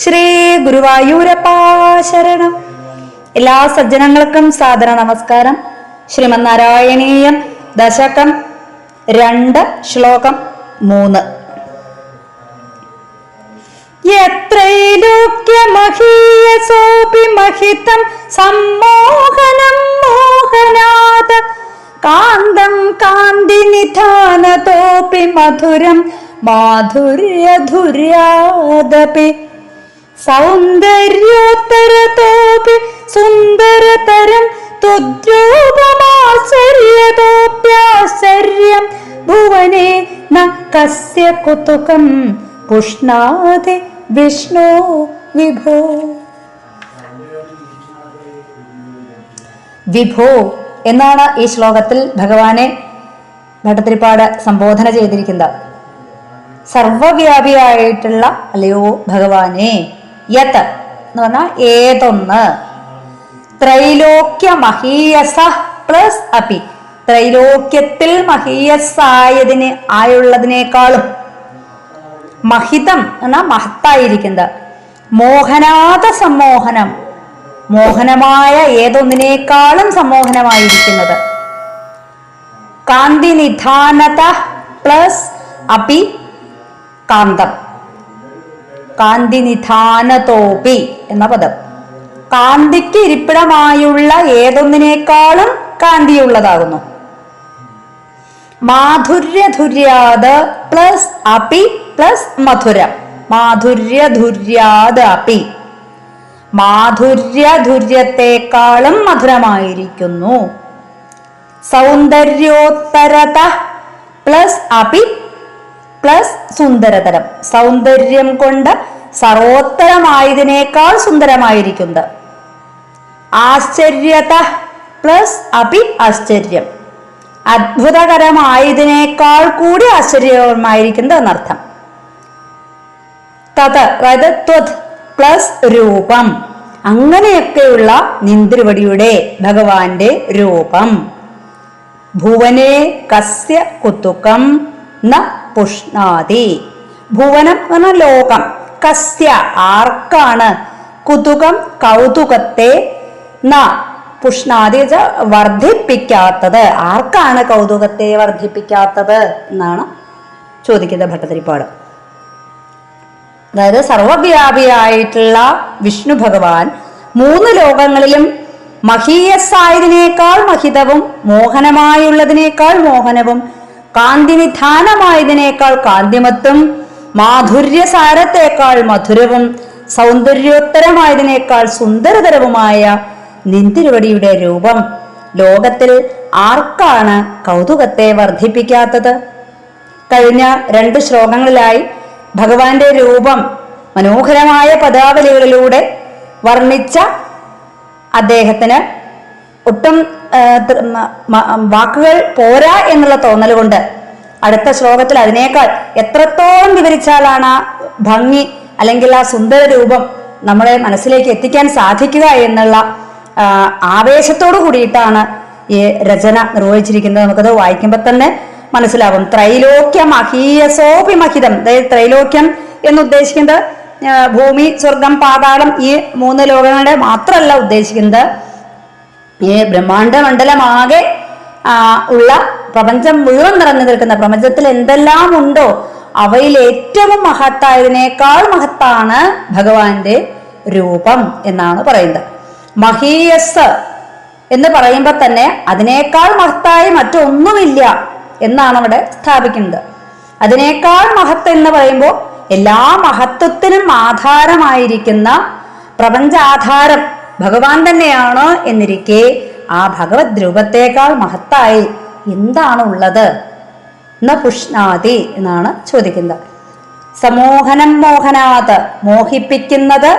ശ്രീ ഗുരുവായൂരപ്പ ശരണം. എല്ലാ സജ്ജനങ്ങൾക്കും സാദര നമസ്കാരം. ശ്രീമന്നാരായണീയം ദശകം രണ്ട് ശ്ലോകം മൂന്ന്. യത്രൈലോക്യമഹീയസോപി മഹിതം സമ്മോഹനം മോഹനാത് കാന്തം കാന്തി നിധാനതോപി മധുരം മാധുര്യധുര്യാദപി. സൗന്ദര്യോത്തരതോപി സുന്ദരതരം ത്വദ്രൂപമാശ്ചര്യതോപ്യാശ്ചര്യം ഭുവനെ ന കസ്യ കുതുകം പുഷ്ണാതെ വിഷ്ണു വിഭോ. വിഭോ എന്നാണ് ഈ ശ്ലോകത്തിൽ ഭഗവാനെ ഭട്ടത്തിരിപ്പാട് സംബോധന ചെയ്തിരിക്കുന്നത്. സർവവ്യാപിയായിട്ടുള്ള അല്ലയോ ഭഗവാനെ. യത് എന്ന് പറഞ്ഞാൽ ഏതൊന്ന്? ത്രൈലോക്യ മഹീയസ പ്ലസ് അപി. ത്രൈലോക്യത്തിൽ മഹീയസായതിന് ആയുള്ളതിനേക്കാളും മഹിതം എന്ന മഹത്തായിരിക്കുന്നത്. മോഹനാഥ സമ്മോഹനം. മോഹനമായ ഏതൊന്നിനേക്കാളും സമ്മോഹനമായിരിക്കുന്നത്. കാന്തി നിധാനത പ്ലസ് അപി കാന്തം. കാന്തി നിധാനതോപി എന്ന പദം. കാന്തിക്ക് ഇരിപ്പിടമായുള്ള ഏതൊന്നിനേക്കാളും കാന്തിയുള്ളതാകുന്നു. മാധുര്യധുര്യാത് പ്ലസ് അപി പ്ലസ് മധുരം. മാധുര്യധുര്യാത് അപി. മാധുര്യധുര്യത്തെക്കാളും മധുരമായിരിക്കുന്നു. സൗന്ദര്യോത്തരത പ്ലസ് അപി പ്ലസ് സുന്ദരതരം. സൗന്ദര്യം കൊണ്ട് സർവോത്തരമായതിനേക്കാൾ സുന്ദരമായിരിക്കുന്നത്. ആശ്ചര്യത പ്ലസ് അഭി ആശ്ചര്യം. അത്ഭുതകരമായതിനേക്കാൾ കൂടി ആശ്ചര്യമായിരിക്കുന്നത് എന്നർത്ഥം. തത് അതായത് ത്വത് പ്ലസ് രൂപം. അങ്ങനെയൊക്കെയുള്ള നിന്ദ്രവടിയുടെ ഭഗവാന്റെ രൂപം. ഭുവനെ കസ്യ കുത്തുക്കം ന പുഷ്ണാതി ഭുവനം എന്ന ലോകം. കസ്യ ആർക്കാണ്? കുതുകം കൗതുകത്തെ ന പുഷ്ണാദി വർദ്ധിപ്പിക്കാത്തത്. ആർക്കാണ് കൗതുകത്തെ വർദ്ധിപ്പിക്കാത്തത് എന്നാണ് ചോദിക്കുന്നത് ഭട്ടതിരിപ്പാട്. അതായത് സർവവ്യാപിയായിട്ടുള്ള വിഷ്ണു ഭഗവാൻ മൂന്ന് ലോകങ്ങളിലും മഹീയസായതിനേക്കാൾ മഹിതവും മോഹനമായുള്ളതിനേക്കാൾ മോഹനവും കാന്തിനിധാനമായതിനേക്കാൾ കാന്തിമത്തും മാധുര്യസാരത്തേക്കാൾ മധുരവും സൗന്ദര്യോത്തരമായതിനേക്കാൾ സുന്ദരതരവുമായ നിന്തിരുവടിയുടെ രൂപം ലോകത്തിൽ ആർക്കാണ് കൗതുകത്തെ വർദ്ധിപ്പിക്കാത്തത്? കഴിഞ്ഞ രണ്ട് ശ്ലോകങ്ങളിലായി ഭഗവാന്റെ രൂപം മനോഹരമായ പദാവലികളിലൂടെ വർണിച്ച അദ്ദേഹത്തിന് ഒട്ടും വാക്കുകൾ പോരാ എന്നുള്ള തോന്നൽ കൊണ്ട് അടുത്ത ശ്ലോകത്തിൽ അതിനേക്കാൾ എത്രത്തോളം വിവരിച്ചാലാണ് ആ ഭംഗി അല്ലെങ്കിൽ ആ സുന്ദര രൂപം നമ്മളെ മനസ്സിലേക്ക് എത്തിക്കാൻ സാധിക്കുക എന്നുള്ള ആവേശത്തോടു കൂടിയിട്ടാണ് ഈ രചന നിർവഹിച്ചിരിക്കുന്നത്. നമുക്കത് വായിക്കുമ്പോൾ തന്നെ മനസ്സിലാവും. ത്രൈലോക്യം അഹീയസോപിമഹിതം അതായത് ത്രൈലോക്യം എന്ന് ഉദ്ദേശിക്കുന്നത് ഭൂമി സ്വർഗം പാതാളം ഈ മൂന്ന് ലോകങ്ങളുടെ മാത്രമല്ല ഉദ്ദേശിക്കുന്നത്. ഈ ബ്രഹ്മാണ്ഡ മണ്ഡലമാകെ ഉള്ള പ്രപഞ്ചം മുഴുവൻ നിറഞ്ഞു നിൽക്കുന്ന പ്രപഞ്ചത്തിൽ എന്തെല്ലാം ഉണ്ടോ അവയിൽ ഏറ്റവും മഹത്തായതിനേക്കാൾ മഹത്താണ് ഭഗവാന്റെ രൂപം എന്നാണ് പറയുന്നത്. മഹീയസ് എന്ന് പറയുമ്പോൾ തന്നെ അതിനേക്കാൾ മഹത്തായി മറ്റൊന്നുമില്ല എന്നാണ് അവിടെ സ്ഥാപിക്കുന്നത്. അതിനേക്കാൾ മഹത്ത് എന്ന് പറയുമ്പോൾ എല്ലാ മഹത്വത്തിനും ആധാരമായിരിക്കുന്ന പ്രപഞ്ചാധാരം ഭഗവാൻ തന്നെയാണ് എന്നിരിക്കെ ആ ഭഗവത് രൂപത്തേക്കാൾ മഹത്തായി എന്താണ് ഉള്ളത് ന പുഷ്ണാതി എന്നാണ് ചോദിക്കുന്നത്. സമോഹനം മോഹനാത് മോഹിപ്പിക്കുന്നത്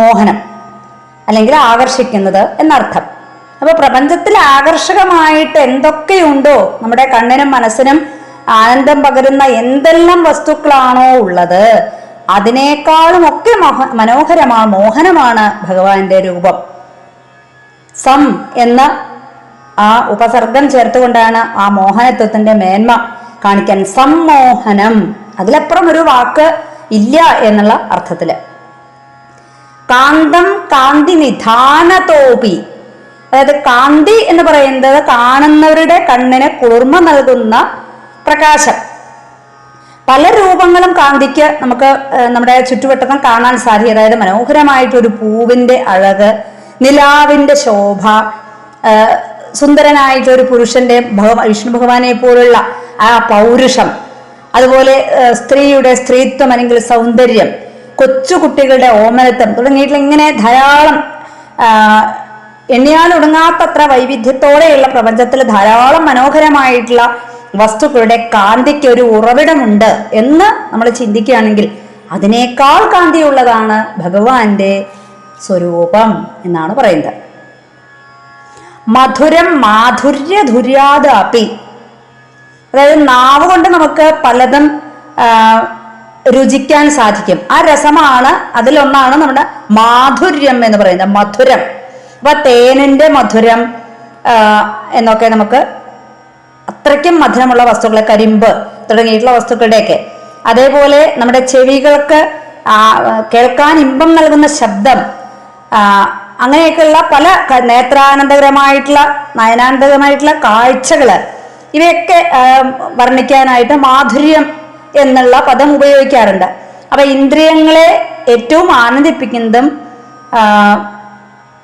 മോഹനം. അല്ലെങ്കിൽ ആകർഷിക്കുന്നത് എന്നർത്ഥം. അപ്പൊ പ്രപഞ്ചത്തിൽ ആകർഷകമായിട്ട് എന്തൊക്കെയുണ്ടോ നമ്മുടെ കണ്ണിനും മനസ്സിനും ആനന്ദം പകരുന്ന എന്തെല്ലാം വസ്തുക്കളാണോ ഉള്ളത് അതിനേക്കാളും ഒക്കെ മനോഹരമാണ് മോഹനമാണ് ഭഗവാന്റെ രൂപം. സം എന്ന ആ ഉപസർഗം ചേർത്തുകൊണ്ടാണ് ആ മോഹനത്വത്തിന്റെ മേന്മ കാണിക്കാൻ സമ്മോഹനം. അതിലപ്പുറം ഒരു വാക്ക് ഇല്ല എന്നുള്ള അർത്ഥത്തിൽ. കാന്തം കാന്തി നിധാനതോപി. അതായത് കാന്തി എന്ന് പറയുന്നത് കാണുന്നവരുടെ കണ്ണിന് കുളിർമ നൽകുന്ന പ്രകാശം. പല രൂപങ്ങളും കാന്തിക്ക് നമുക്ക് നമ്മുടെ ചുറ്റുവട്ടത്തും കാണാൻ സാധിക്കും. അതായത് മനോഹരമായിട്ടൊരു പൂവിന്റെ അഴക് നിലാവിന്റെ ശോഭ ഏഹ്, സുന്ദരനായിട്ടൊരു പുരുഷന്റെ ഭഗവ വിഷ്ണു ഭഗവാനെ പോലുള്ള ആ പൗരുഷം. അതുപോലെ സ്ത്രീയുടെ സ്ത്രീത്വം അല്ലെങ്കിൽ സൗന്ദര്യം കൊച്ചുകുട്ടികളുടെ ഓമനത്വം തുടങ്ങിയിട്ടുള്ള ഇങ്ങനെ ധാരാളം എണ്ണിയാൽ ഒടുങ്ങാത്തത്ര വൈവിധ്യത്തോടെയുള്ള പ്രപഞ്ചത്തിൽ ധാരാളം മനോഹരമായിട്ടുള്ള വസ്തുക്കളുടെ കാന്തിക്ക് ഒരു ഉറവിടമുണ്ട് എന്ന് നമ്മൾ ചിന്തിക്കുകയാണെങ്കിൽ അതിനേക്കാൾ കാന്തിയുള്ളതാണ് ഭഗവാന്റെ സ്വരൂപം എന്നാണ് പറയുന്നത്. മധുരം മാധുര്യധുര്യാദാപി അതായത് നാവ് കൊണ്ട് നമുക്ക് പലതും രുചിക്കാൻ സാധിക്കും. ആ രസമാണ്. അതിലൊന്നാണ് നമ്മുടെ മാധുര്യം എന്ന് പറയുന്നത് മധുരം. അപ്പൊ തേനിന്റെ മധുരം എന്നൊക്കെ നമുക്ക് അത്രയ്ക്കും മധുരമുള്ള വസ്തുക്കളെ കരിമ്പ് തുടങ്ങിയിട്ടുള്ള വസ്തുക്കളുടെയൊക്കെ. അതേപോലെ നമ്മുടെ ചെവികൾക്ക് കേൾക്കാൻ ഇമ്പം നൽകുന്ന ശബ്ദം അങ്ങനെയൊക്കെയുള്ള പല നേത്രാനന്ദകരമായിട്ടുള്ള നയനാനന്ദകരമായിട്ടുള്ള കാഴ്ചകൾ ഇവയൊക്കെ വർണിക്കാനായിട്ട് മാധുര്യം എന്നുള്ള പദം ഉപയോഗിക്കാറുണ്ട്. അപ്പൊ ഇന്ദ്രിയങ്ങളെ ഏറ്റവും ആനന്ദിപ്പിക്കുന്നതും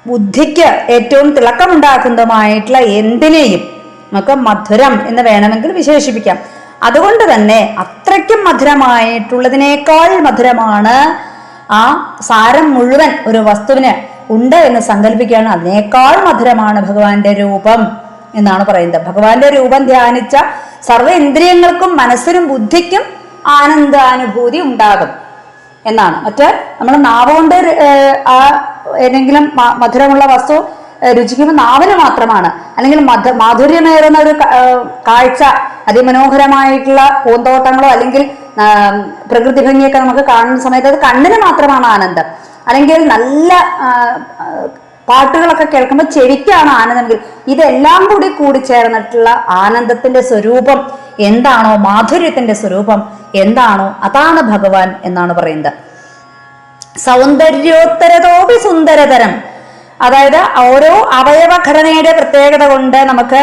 ബുദ്ധിക്ക് ഏറ്റവും തിളക്കമുണ്ടാക്കുന്നതുമായിട്ടുള്ള എന്തിനേയും നമുക്ക് മധുരം എന്ന് വേണമെങ്കിൽ വിശേഷിപ്പിക്കാം. അതുകൊണ്ട് തന്നെ അത്രയ്ക്കും മധുരമായിട്ടുള്ളതിനേക്കാൾ മധുരമാണ് ആ സാരം മുഴുവൻ ഒരു വസ്തുവിന് ഉണ്ട് എന്ന് സങ്കല്പിക്കുകയാണ്. അതിനേക്കാൾ മധുരമാണ് ഭഗവാന്റെ രൂപം എന്നാണ് പറയുന്നത്. ഭഗവാന്റെ രൂപം ധ്യാനിച്ച സർവ ഇന്ദ്രിയങ്ങൾക്കും മനസ്സിനും ബുദ്ധിക്കും ആനന്ദാനുഭൂതി ഉണ്ടാകും എന്നാണ്. മറ്റേ നമ്മൾ നാവ് കൊണ്ട് ആ ഏതെങ്കിലും മധുരമുള്ള വസ്തു രുചിക്കുമ്പോൾ നാവിന് മാത്രമാണ്. അല്ലെങ്കിൽ മധു മാധുര്യമേറുന്ന ഒരു കാഴ്ച അതിമനോഹരമായിട്ടുള്ള പൂന്തോട്ടങ്ങളോ അല്ലെങ്കിൽ പ്രകൃതി ഭംഗിയൊക്കെ നമുക്ക് കാണുന്ന സമയത്ത് അത് കണ്ണിന് മാത്രമാണ് ആനന്ദം. അല്ലെങ്കിൽ നല്ല പാട്ടുകളൊക്കെ കേൾക്കുമ്പോൾ ചെവിക്കാണ് ആനന്ദമെങ്കിൽ ഇതെല്ലാം കൂടി കൂടി ചേർന്നിട്ടുള്ള ആനന്ദത്തിന്റെ സ്വരൂപം എന്താണോ മാധുര്യത്തിന്റെ സ്വരൂപം എന്താണോ അതാണ് ഭഗവാൻ എന്നാണ് പറയുന്നത്. സൗന്ദര്യോത്തരതോപി സുന്ദരതരം. അതായത് ഓരോ അവയവ അവയവഘടനയുടെ പ്രത്യേകത കൊണ്ട് നമുക്ക്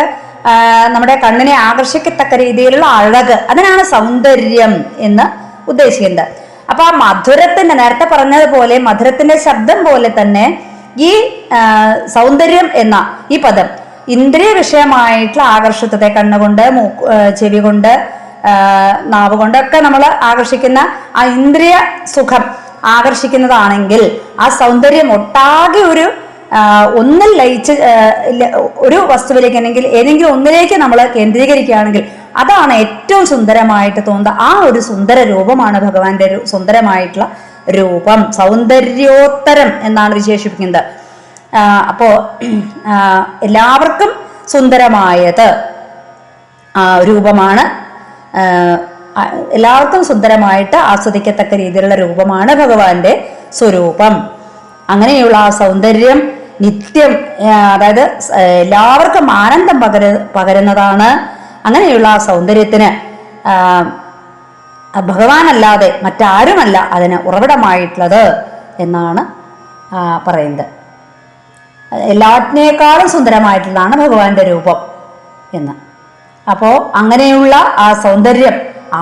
നമ്മുടെ കണ്ണിനെ ആകർഷിക്കത്തക്ക രീതിയിലുള്ള അഴക്. അതിനാണ് സൗന്ദര്യം എന്ന് ഉദ്ദേശിക്കുന്നത്. അപ്പൊ ആ മധുരത്തിന്റെ നേരത്തെ പറഞ്ഞതുപോലെ മധുരത്തിന്റെ ശബ്ദം പോലെ തന്നെ ഈ സൗന്ദര്യം എന്ന ഈ പദം ഇന്ദ്രിയ വിഷയമായിട്ടുള്ള ആകർഷത്വത്തെ കണ്ണുകൊണ്ട് മൂക്ക് ചെവി കൊണ്ട് നാവ് കൊണ്ടൊക്കെ നമ്മൾ ആകർഷിക്കുന്ന ആ ഇന്ദ്രിയ സുഖം ആകർഷിക്കുന്നതാണെങ്കിൽ ആ സൗന്ദര്യം ഒട്ടാകെ ഒരു ഒന്നിൽ ലയിച്ച് ഒരു വസ്തുവിലേക്ക് അല്ലെങ്കിൽ ഏതെങ്കിലും ഒന്നിലേക്ക് നമ്മൾ കേന്ദ്രീകരിക്കുകയാണെങ്കിൽ അതാണ് ഏറ്റവും സുന്ദരമായിട്ട് തോന്നുന്നത്. ആ ഒരു സുന്ദര രൂപമാണ് ഭഗവാന്റെ സുന്ദരമായിട്ടുള്ള രൂപം. സൗന്ദര്യോത്തരം എന്നാണ് വിശേഷിപ്പിക്കുന്നത്. അപ്പോ എല്ലാവർക്കും സുന്ദരമായത് രൂപമാണ്. എല്ലാവർക്കും സുന്ദരമായിട്ട് ആസ്വദിക്കത്തക്ക രീതിയിലുള്ള രൂപമാണ് ഭഗവാന്റെ സ്വരൂപം. അങ്ങനെയുള്ള ആ സൗന്ദര്യം നിത്യം അതായത് എല്ലാവർക്കും ആനന്ദം പകര പകരുന്നതാണ് അങ്ങനെയുള്ള ആ സൗന്ദര്യത്തിന് ഭഗവാനല്ലാതെ മറ്റാരുമല്ല അതിന് ഉറവിടമായിട്ടുള്ളത് എന്നാണ് പറയുന്നത്. എല്ലാറ്റിനേക്കാളും സുന്ദരമായിട്ടുള്ളതാണ് ഭഗവാന്റെ രൂപം എന്ന്. അപ്പോൾ അങ്ങനെയുള്ള ആ സൗന്ദര്യം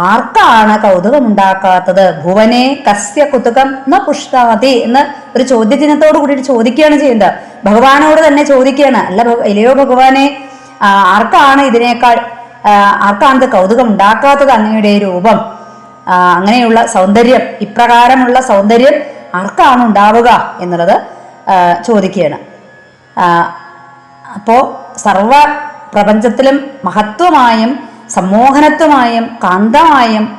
ആർക്കാണ് കൗതുകം ഉണ്ടാക്കാത്തത് ഭുവനെ കസ്യ കുതുകം ന പുഷ്ടാതി എന്ന് ഒരു ചോദ്യചിഹ്നത്തോട് കൂടിയിട്ട് ചോദിക്കുകയാണ് ചെയ്യുന്നത്. ഭഗവാനോട് തന്നെ ചോദിക്കുകയാണ്. അല്ല ഇലയോ ഭഗവാനെ ആർക്കാണ് ഇതിനേക്കാൾ ആ, ആർക്കാണ് കൗതുകം ഉണ്ടാക്കാത്തത് അങ്ങയുടെ രൂപം. അങ്ങനെയുള്ള സൗന്ദര്യം ഇപ്രകാരമുള്ള സൗന്ദര്യം ആർക്കാണ് ഉണ്ടാവുക എന്നുള്ളത് ചോദിക്കുകയാണ്. അപ്പോൾ അപ്പോ സർവ പ്രപഞ്ചത്തിലും മഹത്വമായും സമ്മോഹനത്വമായും കാന്തമായും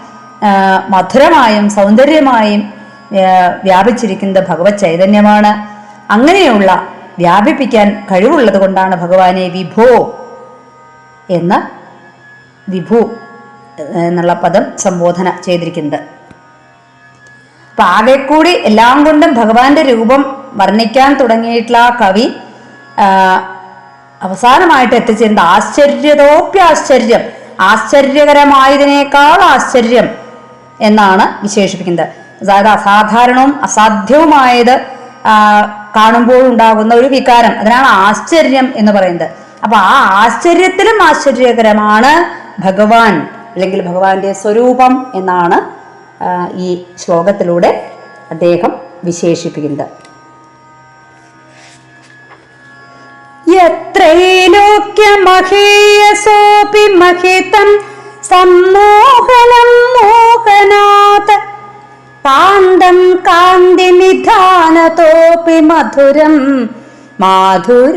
മധുരമായും സൗന്ദര്യമായും വ്യാപിച്ചിരിക്കുന്ന വ്യാപിച്ചിരിക്കുന്നത് ഭഗവത് ചൈതന്യമാണ്. അങ്ങനെയുള്ള വ്യാപിപ്പിക്കാൻ കഴിവുള്ളത് കൊണ്ടാണ് ഭഗവാനെ വിഭോ എന്ന് വിഭു എന്നുള്ള പദം സംബോധന ചെയ്തിരിക്കുന്നത്. അപ്പൊ ആകെ കൂടി എല്ലാം കൊണ്ടും ഭഗവാന്റെ രൂപം വർണിക്കാൻ തുടങ്ങിയിട്ടുള്ള ആ കവി അവസാനമായിട്ട് എത്തിച്ചേരുന്നത് ആശ്ചര്യതോപ്യാശ്ചര്യം ആശ്ചര്യകരമായതിനേക്കാൾ ആശ്ചര്യം എന്നാണ് വിശേഷിപ്പിക്കുന്നത്. അതായത് അസാധാരണവും അസാധ്യവുമായത് കാണുമ്പോൾ ഉണ്ടാകുന്ന ഒരു വികാരം. അതിനാണ് ആശ്ചര്യം എന്ന് പറയുന്നത്. അപ്പൊ ആ ആശ്ചര്യത്തിലും ആശ്ചര്യകരമാണ് ഭഗവാൻ അല്ലെങ്കിൽ ഭഗവാന്റെ സ്വരൂപം എന്നാണ് ഈ ശ്ലോകത്തിലൂടെ അദ്ദേഹം വിശേഷിപ്പിക്കുന്നത്. യത്രൈലോക്യമഹേയസോപി മധുരം മാധുര്യധുര്യാദപി.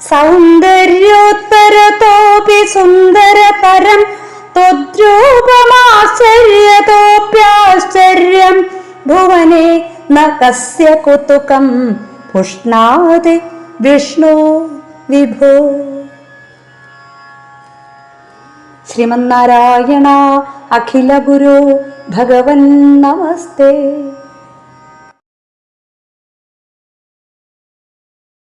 സൗന്ദര്യോത്തരതോപി സുന്ദരതരം ത്വദ്രൂപമാശ്ചര്യതോപ്യാശ്ചര്യം ഭുവനെ ന കസ്യ കുതുകം പുഷ്ണാതി വിഷ്ണു വിഭോ. ശ്രീമന്നാരായണ അഖില ഗുരു ഭഗവൻ നമസ്തേ.